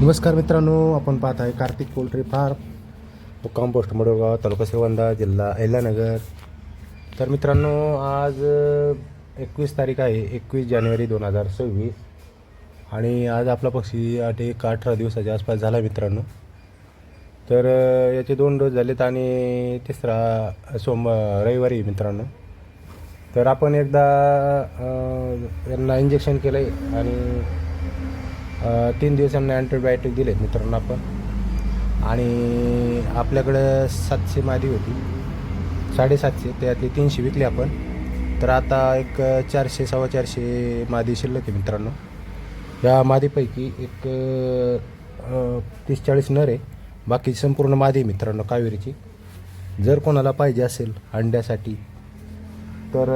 नमस्कार मित्रांनो आपण पाहत आहे कार्तिक पोल्ट्री फार्म. मुक्काम पोस्ट मडोगाव तालुका सेवंदा जिल्हा अहिल्यानगर. तर मित्रांनो आज एकवीस तारीख आहे एकवीस जानेवारी दोन हजार सव्वीस. आणि आज आपला पक्षी आठ एक अठरा दिवसाच्या आसपास झाला मित्रांनो. तर याचे दोन डोस झालेत आणि तिसरा सोमवार रविवारी मित्रांनो. तर आपण एकदा यांना इंजेक्शन केलं आहे आणि तीन दिवसांना अँटीबायोटिक दिलेत मित्रांनो आपण. आणि आपल्याकडं सातशे मादी होती. साडेसातशे त्यातली तीनशे विकली आपण. तर आता एक चारशे सव्वा चारशे मादी शिल्लक आहे मित्रांनो. या मादीपैकी एक तीस चाळीस नर आहे. बाकी संपूर्ण मादी आहे मित्रांनो कावेरीची. जर कोणाला पाहिजे असेल अंड्यासाठी तर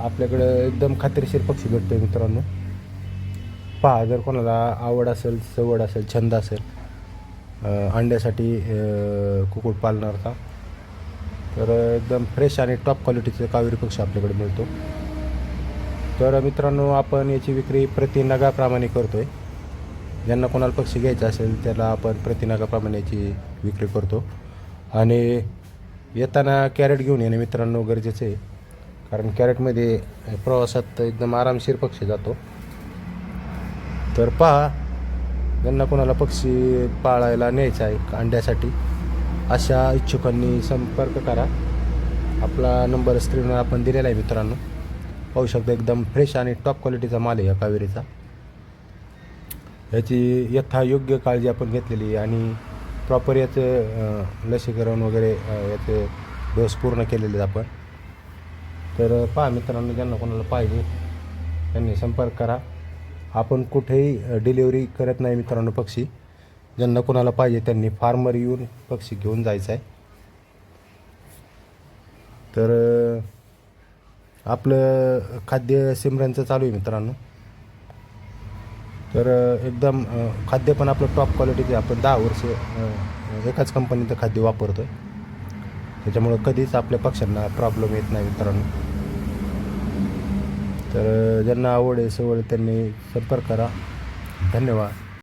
आपल्याकडं एकदम खात्रीशीर पक्षी भेटतो आहे मित्रांनो. पहा जर कोणाला आवड असेल सवड असेल छंद असेल अंड्यासाठी अ, कुक्कुट पालनाचा तर एकदम फ्रेश आणि टॉप क्वालिटीचं कावेरी पक्षी आपल्याकडे मिळतो. तर मित्रांनो आपण याची विक्री प्रति नगाप्रमाणे करतो आहे ज्यांना कोणाला पक्षी घ्यायचा असेल त्याला आपण प्रति नगाप्रमाणे याची विक्री करतो. आणि येताना कॅरेट घेऊन येणे मित्रांनो गरजेचं आहे. कारण कॅरेटमध्ये प्रवासात एकदम आरामशीर पक्षी जातो. तर पहा त्यांना कोणाला पक्षी पाळायला न्यायचा आहे अंड्यासाठी अशा इच्छुकांनी संपर्क करा. आपला नंबर स्क्रीनवर आपण दिलेला आहे मित्रांनो. पाहू शकता एकदम फ्रेश आणि टॉप क्वालिटीचा माल आहे या कावेरीचा. याची यथायोग्य काळजी आपण घेतलेली आहे आणि प्रॉपर याचं लसीकरण वगैरे याचे डोस पूर्ण केलेले आहेत आपण. तर पहा मित्रांनो ज्यांना कोणाला पाहिजे त्यांनी संपर्क करा. आपण कुठेही डिलिव्हरी करत नाही मित्रांनो पक्षी. ज्यांना कोणाला पाहिजे त्यांनी फार्मर येऊन पक्षी घेऊन जायचं आहे तर आपलं खाद्य सिमरनचं चालू आहे मित्रांनो. तर एकदम खाद्य पण आपलं टॉप क्वालिटीचे आपण दहा वर्ष एकाच कंपनीचं खाद्य वापरतो आहे त्याच्यामुळं कधीच आपल्या पक्ष्यांना प्रॉब्लेम येत नाही मित्रांनो. तर अ, ज्यांना आवड आहे सवड आहे त्यांनी संपर्क करा. धन्यवाद.